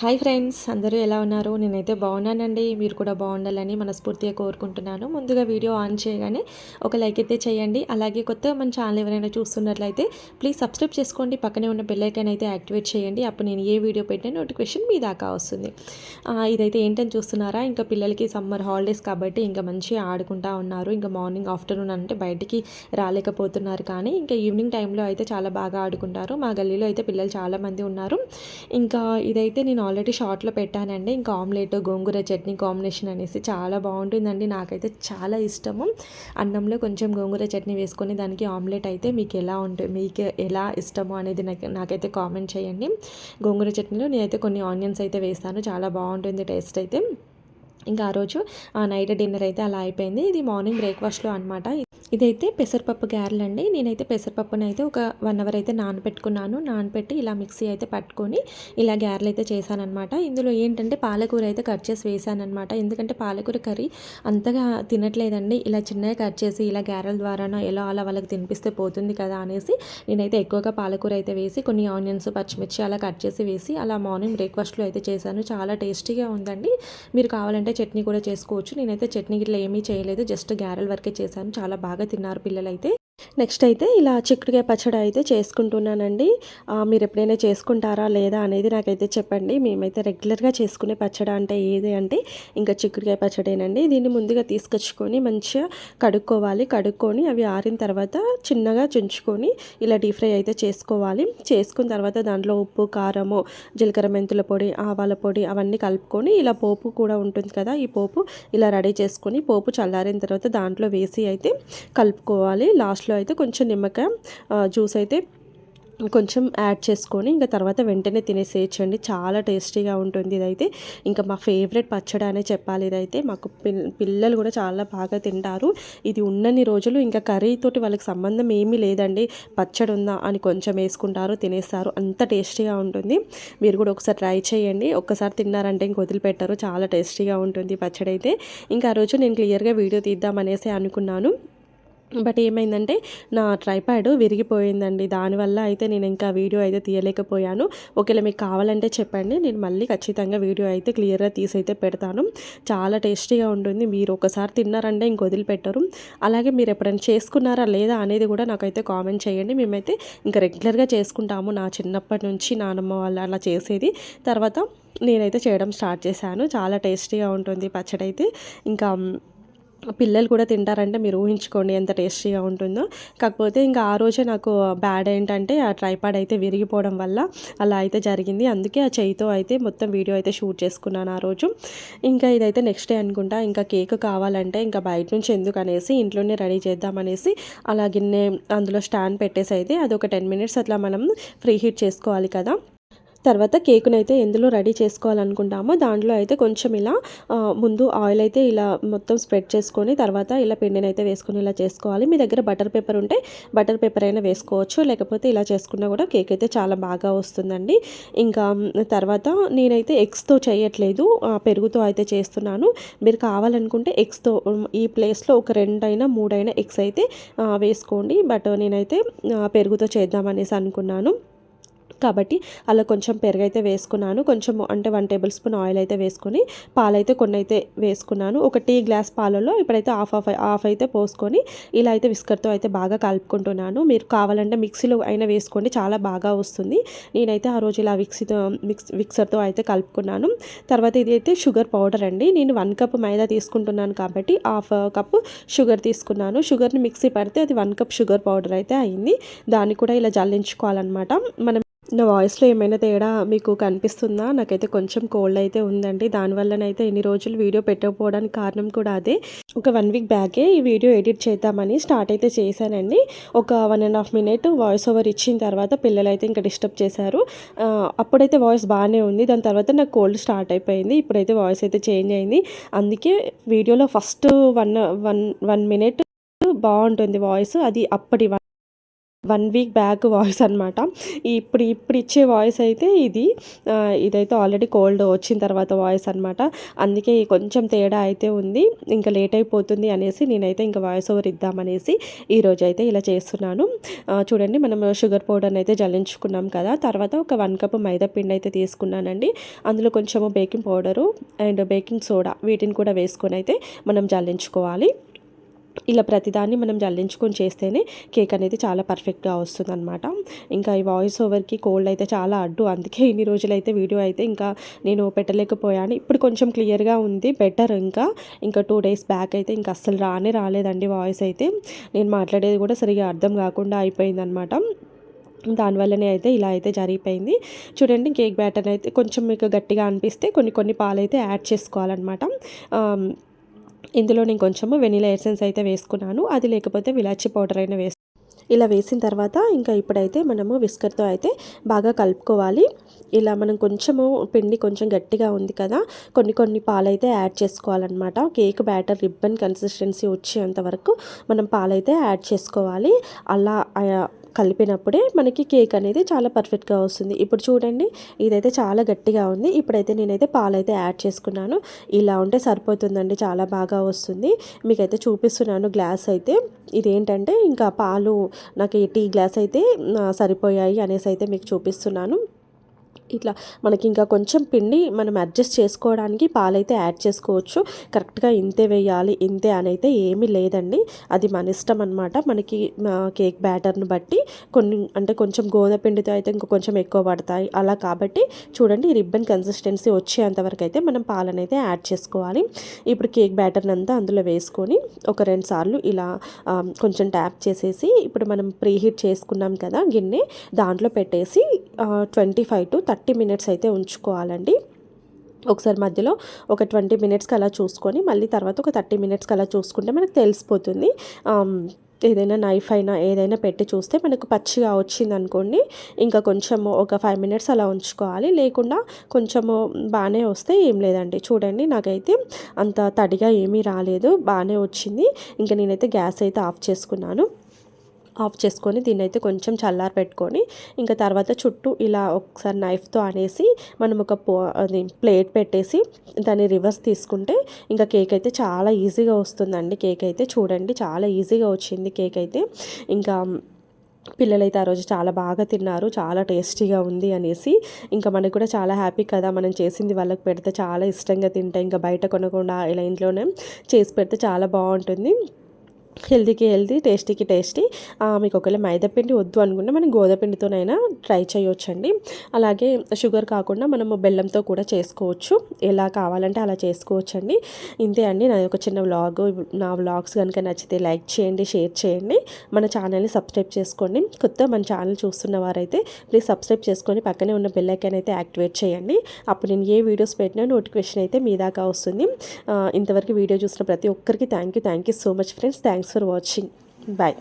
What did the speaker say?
Hi friends అందరూ ఎలా ఉన్నారు? నేనైతే బాగున్నానండి. మీరు కూడా బాగుండాలని మనస్ఫూర్తిగా కోరుకుంటున్నాను. ముందుగా వీడియో ఆన్ చేయగానే ఒక లైక్ అయితే చేయండి. అలాగే కొత్తగా మన ఛానల్ ఎవరైనా చూస్తున్నట్లయితే ప్లీజ్ సబ్స్క్రైబ్ చేసుకోండి. పక్కనే ఉన్న బెల్లైకన్ అయితే యాక్టివేట్ చేయండి. అప్పుడు నేను ఏ వీడియో పెట్టిన నోటిఫికేషన్ మీ దాకా వస్తుంది. ఇదైతే ఏంటని చూస్తున్నారా? ఇంకా పిల్లలకి సమ్మర్ హాలిడేస్ కాబట్టి ఇంకా మంచిగా ఆడుకుంటా ఉన్నారు. ఇంకా మార్నింగ్ ఆఫ్టర్నూన్ అంటే బయటికి రాలేకపోతున్నారు కానీ ఇంకా ఈవినింగ్ టైంలో అయితే చాలా బాగా ఆడుకుంటారు. మా గల్లీలో అయితే పిల్లలు చాలామంది ఉన్నారు. ఇంకా ఇదైతే నేను ఆల్రెడీ షార్ట్లో పెట్టానండి. ఇంకా ఆమ్లెట్ గోంగూర చట్నీ కాంబినేషన్ అనేసి చాలా బాగుంటుందండి. నాకైతే చాలా ఇష్టము. అన్నంలో కొంచెం గోంగూర చట్నీ వేసుకొని దానికి ఆమ్లెట్ అయితే మీకు ఎలా ఉంటుంది మీకు ఎలా ఇష్టమో అనేది నాకు నాకైతే కామెంట్ చేయండి. గోంగూర చట్నీలో నేనైతే కొన్ని ఆనియన్స్ అయితే వేస్తాను. చాలా బాగుంటుంది టేస్ట్ అయితే. ఇంకా ఆ రోజు నైట్ డిన్నర్ అయితే అలా అయిపోయింది. ఇది మార్నింగ్ బ్రేక్ఫాస్ట్లో అనమాట ఇదైతే పెసరపప్పు గారెలు అండి నేనైతే పెసరపప్పుని అయితే ఒక వన్ అవర్ అయితే నానపెట్టుకున్నాను నానపెట్టి ఇలా మిక్సీ అయితే పట్టుకొని ఇలా గ్యారెలు అయితే చేశానమాట ఇందులో ఏంటంటే పాలకూర అయితే కట్ చేసి వేసానమాట ఎందుకంటే పాలకూర కర్రీ అంతగా తినట్లేదండి. ఇలా చిన్నగా కట్ చేసి ఇలా గ్యారెల ద్వారానో ఎలా అలా వాళ్ళకి తినిపిస్తే పోతుంది కదా అనేసి నేనైతే ఎక్కువగా పాలకూర అయితే వేసి కొన్ని ఆనియన్స్ పచ్చిమిర్చి అలా కట్ చేసి వేసి అలా మార్నింగ్ బ్రేక్ఫాస్ట్లో అయితే చేశాను. చాలా టేస్టీగా ఉందండి. మీరు కావాలంటే చట్నీ కూడా చేసుకోవచ్చు. నేనైతే చట్నీ ఇట్లా ఏమీ చేయలేదు. జస్ట్ గారెల వరకే చేశాను. చాలా బాగా బాగా తిన్నారు పిల్లలైతే. నెక్స్ట్ అయితే ఇలా చిక్కుడుకాయ పచ్చడి అయితే చేసుకుంటున్నానండి. మీరు ఎప్పుడైనా చేసుకుంటారా లేదా అనేది నాకైతే చెప్పండి. మేమైతే రెగ్యులర్గా చేసుకునే పచ్చడి అంటే ఏది అంటే ఇంకా చిక్కుడుకాయ పచ్చడేనండి. దీన్ని ముందుగా తీసుకొచ్చుకొని మంచిగా కడుక్కోవాలి. కడుక్కొని అవి ఆరిన తర్వాత చిన్నగా చుంచుకొని ఇలా డీప్ ఫ్రై అయితే చేసుకోవాలి. చేసుకున్న తర్వాత దాంట్లో ఉప్పు కారము జీలకర్ర మెంతుల పొడి ఆవాల పొడి అవన్నీ కలుపుకొని ఇలా పోపు కూడా ఉంటుంది కదా ఈ పోపు ఇలా రెడీ చేసుకొని పోపు చల్లారిన తర్వాత దాంట్లో వేసి అయితే కలుపుకోవాలి. లాస్ట్లో లాస్ట్లో అయితే కొంచెం నిమ్మకాయ జ్యూస్ అయితే కొంచెం యాడ్ చేసుకొని ఇంకా తర్వాత వెంటనే తినేసేయచ్చండి. చాలా టేస్టీగా ఉంటుంది ఇదైతే. ఇంకా మా ఫేవరెట్ పచ్చడి అనే చెప్పాలి ఇదైతే. మాకు పిల్లలు కూడా చాలా బాగా తింటారు. ఇది ఉన్నన్ని రోజులు ఇంకా కర్రీతోటి వాళ్ళకి సంబంధం ఏమీ లేదండి. పచ్చడి ఉందా అని కొంచెం వేసుకుంటారు తినేస్తారు. అంత టేస్టీగా ఉంటుంది. మీరు కూడా ఒకసారి ట్రై చేయండి. ఒక్కసారి తిన్నారంటే ఇంక వదిలిపెట్టారు. చాలా టేస్టీగా ఉంటుంది పచ్చడి అయితే. ఇంకా ఆ రోజు నేను క్లియర్గా వీడియో తీద్దామనేసి అనుకున్నాను. బట్ ఏమైందంటే నా ట్రైప్యాడ్ విరిగిపోయిందండి. దానివల్ల అయితే నేను ఇంకా వీడియో అయితే తీయలేకపోయాను. ఒకవేళ మీకు కావాలంటే చెప్పండి. నేను మళ్ళీ ఖచ్చితంగా వీడియో అయితే క్లియర్గా తీసి అయితే పెడతాను. చాలా టేస్టీగా ఉంటుంది. మీరు ఒకసారి తిన్నారంటే ఇంక వదిలిపెట్టరు. అలాగే మీరు ఎప్పుడైనా చేసుకున్నారా లేదా అనేది కూడా నాకైతే కామెంట్ చేయండి. మేమైతే ఇంకా రెగ్యులర్గా చేసుకుంటాము. నా చిన్నప్పటి నుంచి నానమ్మ వాళ్ళు అలా చేసేది. తర్వాత నేనైతే చేయడం స్టార్ట్ చేశాను. చాలా టేస్టీగా ఉంటుంది పచ్చడి అయితే ఇంకా పిల్లలు కూడా తింటారంటే మీరు ఊహించుకోండి ఎంత టేస్టీగా ఉంటుందో. కాకపోతే ఇంకా ఆ రోజే నాకు బ్యాడ్ ఏంటంటే ఆ ట్రైపాడ్ అయితే విరిగిపోవడం వల్ల అలా అయితే జరిగింది. అందుకే ఆ చేయితో అయితే మొత్తం వీడియో అయితే షూట్ చేసుకున్నాను ఆ రోజు. ఇంకా ఇదైతే నెక్స్ట్ డే అనుకుంటా. ఇంకా కేక్ కావాలంటే ఇంకా బయట నుంచి ఎందుకు అనేసి ఇంట్లోనే రెడీ చేద్దామనేసి అలా గిన్నె అందులో స్టాండ్ పెట్టేసి అయితే అది ఒక టెన్ మినిట్స్ అట్లా మనం ఫ్రీ హీట్ చేసుకోవాలి కదా. తర్వాత కేకును అయితే ఎందులో రెడీ చేసుకోవాలనుకుంటామో దాంట్లో అయితే కొంచెం ఇలా ముందు ఆయిల్ అయితే ఇలా మొత్తం స్ప్రెడ్ చేసుకొని తర్వాత ఇలా పిండిని అయితే వేసుకొని ఇలా చేసుకోవాలి. మీ దగ్గర బటర్ పేపర్ ఉంటే బటర్ పేపర్ అయినా వేసుకోవచ్చు. లేకపోతే ఇలా చేసుకున్నా కూడా కేక్ అయితే చాలా బాగా వస్తుందండి. ఇంకా తర్వాత నేనైతే ఎగ్స్తో చేయట్లేదు. పెరుగుతో అయితే చేస్తున్నాను. మీరు కావాలనుకుంటే ఎగ్స్తో ఈ ప్లేస్లో ఒక రెండైనా మూడైనా ఎగ్స్ అయితే వేసుకోండి. బట్ నేనైతే పెరుగుతో చేద్దామనేసి అనుకున్నాను. కాబట్టి అలా కొంచెం పెరుగు అయితే వేసుకున్నాను. కొంచెం అంటే వన్ టేబుల్ స్పూన్ ఆయిల్ అయితే వేసుకొని పాలైతే కొన్ని అయితే వేసుకున్నాను. ఒక టీ గ్లాస్ పాలలో ఇప్పుడైతే హాఫ్ ఆఫ్ హాఫ్ అయితే పోసుకొని ఇలా అయితే విస్కర్తో అయితే బాగా కలుపుకుంటున్నాను. మీరు కావాలంటే మిక్సీలో అయినా వేసుకోండి చాలా బాగా వస్తుంది. నేనైతే ఆ రోజు ఇలా మిక్సీతో మిక్స్ మిక్సర్తో అయితే కలుపుకున్నాను. తర్వాత ఇది అయితే షుగర్ పౌడర్ అండి. నేను వన్ కప్ మైదా తీసుకుంటున్నాను కాబట్టి హాఫ్ కప్ షుగర్ తీసుకున్నాను. షుగర్ని మిక్సీ పడితే అది వన్ కప్ షుగర్ పౌడర్ అయితే అయింది. దాన్ని కూడా ఇలా జల్లించుకోవాలన్నమాట. మనం నా వాయిస్లో ఏమైనా తేడా మీకు కనిపిస్తుందా? నాకైతే కొంచెం కోల్డ్ అయితే ఉందండి. దానివల్లనైతే ఎన్ని రోజులు వీడియో పెట్టకపోవడానికి కారణం కూడా అదే. ఒక వన్ వీక్ బ్యాకే ఈ వీడియో ఎడిట్ చేద్దామని స్టార్ట్ అయితే చేశానండి. ఒక one and half minute voice over ఇచ్చిన తర్వాత పిల్లలు అయితే ఇంకా డిస్టర్బ్ చేశారు. అప్పుడైతే వాయిస్ బాగానే ఉంది. దాని తర్వాత నాకు కోల్డ్ స్టార్ట్ అయిపోయింది. ఇప్పుడైతే వాయిస్ అయితే చేంజ్ అయింది. అందుకే వీడియోలో first one one one minute బాగుంటుంది వాయిస్ అది అప్పటి వన్ వీక్ బ్యాక్ వాయిస్ అనమాట ఇప్పుడు ఇప్పుడు ఇచ్చే వాయిస్ అయితే ఇది. ఇదైతే ఆల్రెడీ కోల్డ్ వచ్చిన తర్వాత వాయిస్ అనమాట అందుకే కొంచెం తేడా అయితే ఉంది. ఇంకా లేట్ అయిపోతుంది అనేసి నేనైతే ఇంకా వాయిస్ ఓవర్ ఇద్దామనేసి ఈరోజు అయితే ఇలా చేస్తున్నాను. చూడండి మనం షుగర్ పౌడర్ని అయితే జల్లించుకున్నాం కదా. తర్వాత ఒక వన్ కప్ మైదా పిండి అయితే తీసుకున్నానండి. అందులో కొంచెము baking powder and baking soda వీటిని కూడా వేసుకొని అయితే మనం జల్లించుకోవాలి. ఇలా ప్రతిదాన్ని మనం జల్లించుకొని చేస్తేనే కేక్ అనేది చాలా పర్ఫెక్ట్గా వస్తుంది అనమాట ఇంకా ఈ వాయిస్ ఓవర్కి కోల్డ్ అయితే చాలా అడ్డు. అందుకే ఇన్ని రోజులైతే వీడియో అయితే ఇంకా నేను పెట్టలేకపోయాను. ఇప్పుడు కొంచెం క్లియర్గా ఉంది బెటర్ ఇంకా. ఇంకా టూ డేస్ బ్యాక్ అయితే ఇంకా అస్సలు రానే రాలేదండి వాయిస్ అయితే. నేను మాట్లాడేది కూడా సరిగా అర్థం కాకుండా అయిపోయింది అనమాట దానివల్లనే అయితే ఇలా అయితే జరిగిపోయింది. చూడండి కేక్ బ్యాటర్ అయితే కొంచెం మీకు గట్టిగా అనిపిస్తే కొన్ని కొన్ని పాలు అయితే యాడ్ చేసుకోవాలన్నమాట ఇందులో నేను కొంచెము వెనీలా ఎసెన్స్ అయితే వేసుకున్నాను. అది లేకపోతే విలాచి పౌడర్ అయినా వేసు. ఇలా వేసిన తర్వాత ఇంకా ఇప్పుడైతే మనము విస్కర్తో అయితే బాగా కలుపుకోవాలి. ఇలా మనం కొంచెము పిండి కొంచెం గట్టిగా ఉంది కదా కొన్ని కొన్ని పాలైతే యాడ్ చేసుకోవాలన్నమాట. కేక్ బ్యాటర్ రిబ్బన్ కన్సిస్టెన్సీ వచ్చేంత వరకు మనం పాలైతే యాడ్ చేసుకోవాలి. అలా కలిపినప్పుడే మనకి కేక్ అనేది చాలా పర్ఫెక్ట్గా వస్తుంది. ఇప్పుడు చూడండి ఇదైతే చాలా గట్టిగా ఉంది. ఇప్పుడైతే నేనైతే పాలైతే యాడ్ చేసుకున్నాను. ఇలా ఉంటే సరిపోతుందండి చాలా బాగా వస్తుంది. మీకైతే చూపిస్తున్నాను గ్లాస్ అయితే. ఇదేంటంటే ఇంకా పాలు నాకు ఈ టీ గ్లాస్ అయితే సరిపోయాయి అనేసి అయితే మీకు చూపిస్తున్నాను. ఇట్లా మనకి ఇంకా కొంచెం పిండి మనం అడ్జస్ట్ చేసుకోవడానికి పాలైతే యాడ్ చేసుకోవచ్చు. కరెక్ట్గా ఇంతే వేయాలి ఇంతే అని అయితే ఏమీ లేదండి. అది మన ఇష్టం అనమాట మనకి కేక్ బ్యాటర్ని బట్టి కొన్ని అంటే కొంచెం గోధుమ పిండితో అయితే ఇంకా కొంచెం ఎక్కువ పడతాయి. అలా కాబట్టి చూడండి రిబ్బన్ కన్సిస్టెన్సీ వచ్చేంతవరకు అయితే మనం పాలను అయితే యాడ్ చేసుకోవాలి. ఇప్పుడు కేక్ బ్యాటర్ని అంతా అందులో వేసుకొని ఒక రెండు సార్లు ఇలా కొంచెం ట్యాప్ చేసేసి ఇప్పుడు మనం ప్రీ హీట్ చేసుకున్నాం కదా గిన్నె దాంట్లో పెట్టేసి twenty five to thirty thirty minutes అయితే ఉంచుకోవాలండి. ఒకసారి మధ్యలో ఒక ట్వంటీ మినిట్స్కి అలా చూసుకొని మళ్ళీ తర్వాత ఒక థర్టీ మినిట్స్కి అలా చూసుకుంటే మనకు తెలిసిపోతుంది. ఏదైనా నైఫ్ అయినా ఏదైనా పెట్టి చూస్తే మనకు పచ్చిగా వచ్చింది అనుకోండి ఇంకా కొంచెము ఒక ఫైవ్ మినిట్స్ అలా ఉంచుకోవాలి. లేకుండా కొంచెము బాగానే వస్తే ఏం లేదండి. చూడండి నాకైతే అంత తడిగా ఏమీ రాలేదు. బాగానే వచ్చింది. ఇంకా నేనైతే గ్యాస్ అయితే ఆఫ్ చేసుకున్నాను. ఆఫ్ చేసుకొని దీన్ని అయితే కొంచెం చల్లారి పెట్టుకొని ఇంకా తర్వాత చుట్టూ ఇలా ఒకసారి నైఫ్తో అనేసి మనం ఒక పో అది ప్లేట్ పెట్టేసి దాన్ని రివర్స్ తీసుకుంటే ఇంకా కేక్ అయితే చాలా ఈజీగా వస్తుందండి. కేక్ అయితే చూడండి చాలా ఈజీగా వచ్చింది కేక్ అయితే. ఇంకా పిల్లలైతే ఆ రోజు చాలా బాగా తిన్నారు చాలా టేస్టీగా ఉంది అనేసి ఇంకా మనకు కూడా చాలా హ్యాపీ కదా. మనం చేసింది వాళ్ళకి పెడితే చాలా ఇష్టంగా తింటాయి ఇంకా బయట కొనకుండా ఇలా ఇంట్లోనే చేసి పెడితే చాలా బాగుంటుంది. హెల్తీకి హెల్తీ టేస్టీకి టేస్టీ. మీకు ఒకవేళ మైదాపిండి వద్దు అనుకుంటే మనం గోధుమపిండితోనైనా ట్రై చేయొచ్చండి. అలాగే షుగర్ కాకుండా మనము బెల్లంతో కూడా చేసుకోవచ్చు. ఎలా కావాలంటే అలా చేసుకోవచ్చండి. ఇంతే అండి. నా ఒక చిన్న వ్లాగ్. నా వ్లాగ్స్ కనుక నచ్చితే లైక్ చేయండి షేర్ చేయండి. మన ఛానల్ని సబ్స్క్రైబ్ చేసుకోండి. కొత్త మన ఛానల్ చూస్తున్న వారైతే ప్లీజ్ సబ్స్క్రైబ్ చేసుకొని పక్కనే ఉన్న బెల్ ఐకాన్ అయితే యాక్టివేట్ చేయండి. అప్పుడు నేను ఏ వీడియోస్ పెట్టినా నోటిఫికేషన్ అయితే మీ దాకా వస్తుంది. ఇంతవరకు వీడియో చూసిన ప్రతి ఒక్కరికి thank you. Thank you so much friends. Thanks for watching bye